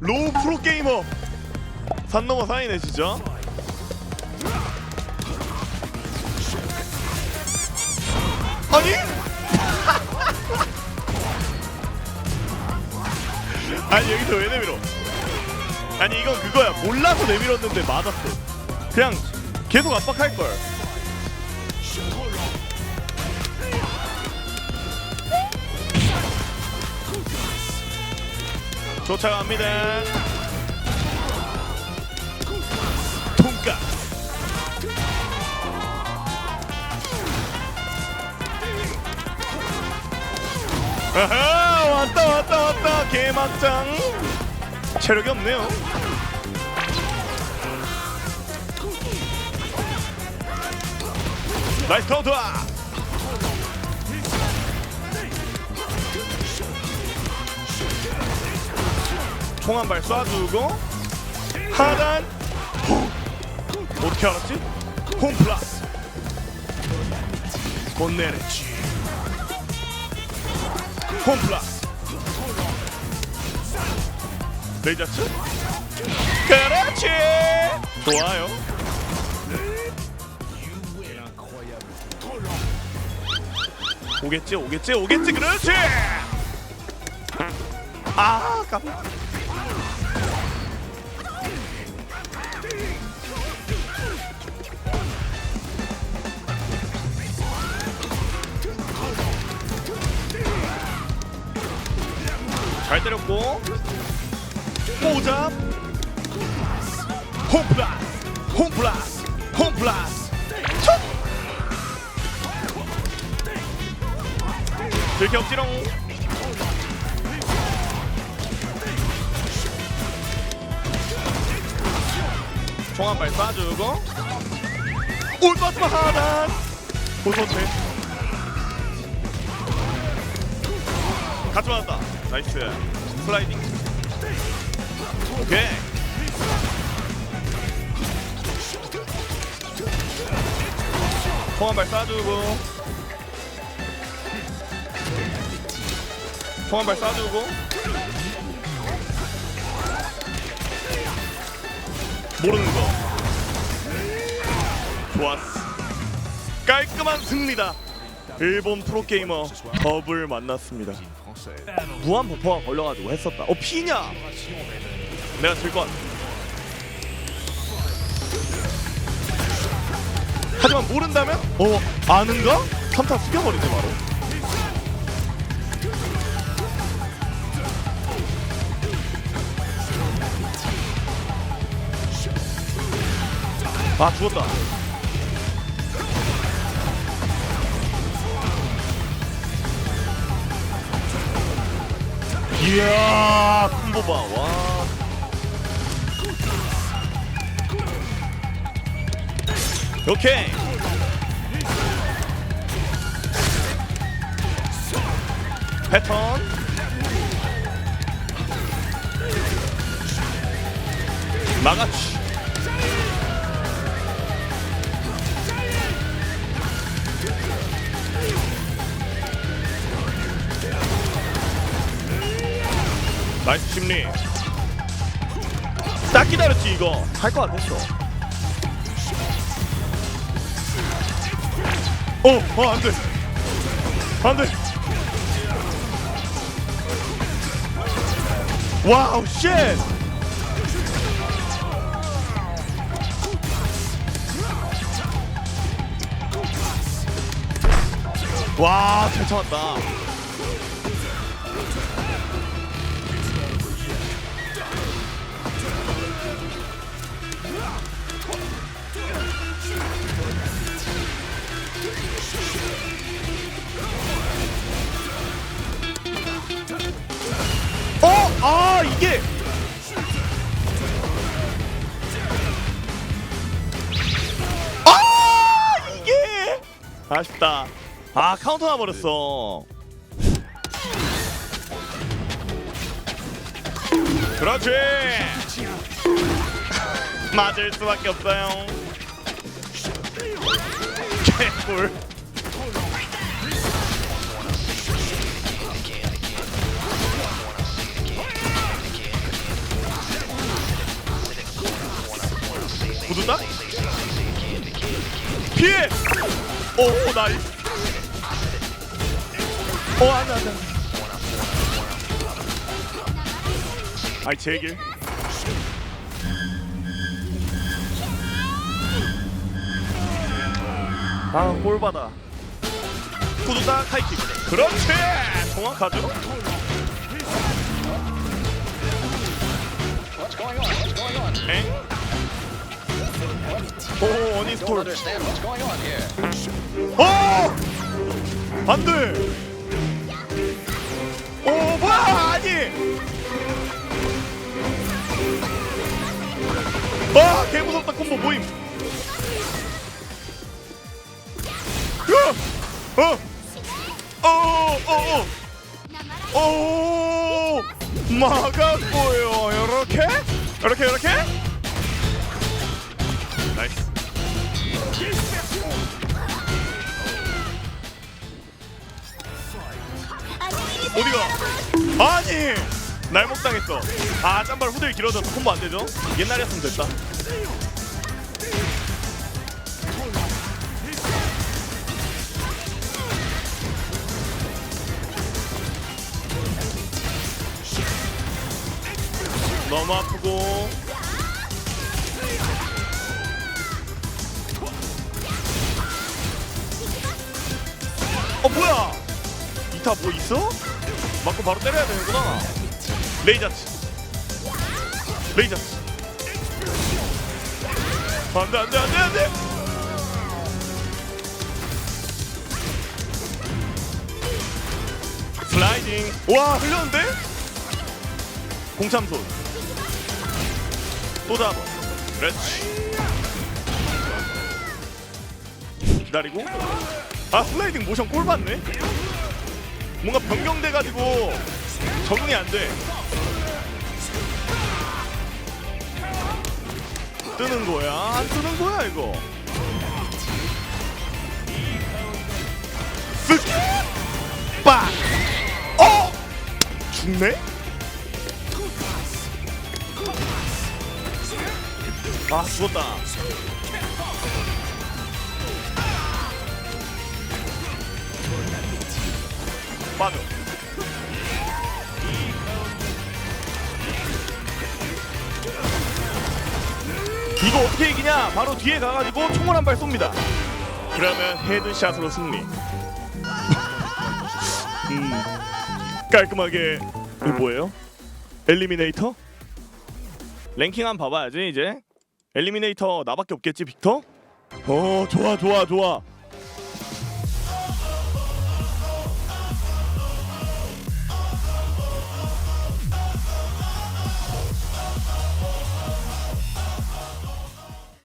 로우 프로게이머. 산 넘어 산이네 진짜? 아니? 아니 여기서 왜 내밀어? 아니 이건 그거야. 몰라서 내밀었는데 맞았어. 그냥 계속 압박할걸 쫓아갑니다. 아하 왔다 왔다 왔다. 개막장. 체력이 없네요. 나이스 카운터 총한발 쏴주고 하단 홈. 어떻게 알았지? 홈 플러스. 본네레치 홈 플러스. 레이저츠 그렇지! 좋아요. 오겠지 오겠지 오겠지. 그렇지! 아 깜. 잘 때렸고. 오잡 홈플러스 홈플러스 홈플러스 첫. 들격지롱. 총한발 쏴주고. 올바스 하단. 고소태. 같이 맞았다. 나이스 슬라이딩 오케이. 총한발 쏴주고. 총한발 쏴주고. 모르는 거. 좋았어. 깔끔한 승리다 일본 프로게이머 더블 만났습니다. 무한 버퍼가 걸려가지고 했었다. 어 피냐? 내가 같아. 하지만 모른다면? 어 아는가? 3타 숙여버리네 바로. 아 죽었다 이야 콤보 봐와. 오케이. 패턴. 마가치 나이스 심리 딱 기다렸지 이거 할 거 같았어 어, 어, 안 돼. 안 돼. 와우, 쉣. 와, 잘 참았다. 아쉽다. 아 카운터 나버렸어. 그렇지. 맞을 수밖에 없어요. 개꿀. 구두다? 피해! 오 나이. 어 안돼 안 돼 아이 제길 아 꼴받아. 구두다 카이킥. 그렇지! 정확하죠 어! 안 돼! 오, 뭐야! 아니! 아, 개 무섭다 콤보 모임. 으아! 어! 어! 어! 어! 오! 막았고요. 이렇게? 이렇게 이렇게? 어디가? 아니! 날먹당했어. 아, 짬발 후들 길어져서 콤보 안 되죠? 옛날이었으면 됐다. 너무 아프고. 어 뭐야? 이타 뭐 있어? 맞고 바로 때려야 되는구나. 레이저치. 레이저치. 안돼 안돼 안돼 안돼. 슬라이딩. 와 흘렸는데? 공참손. 또 잡아. 그렇지. 기다리고. 아 슬라이딩 모션 꼴 봤네. 뭔가 변경돼 가지고 적응이 안 돼. 뜨는 거야? 안 뜨는 거야 이거? 쓱! 빡! 어! 죽네? 아 죽었다. 빠져. 이거 어떻게 이기냐? 바로 뒤에 가가지고 총을 한 발 쏩니다. 그러면 헤드샷으로 승리. 음, 깔끔하게 이거 뭐예요? 엘리미네이터? 랭킹 한 번 봐봐야지 이제. 엘리미네이터 나밖에 없겠지 빅터? 어 좋아 좋아 좋아.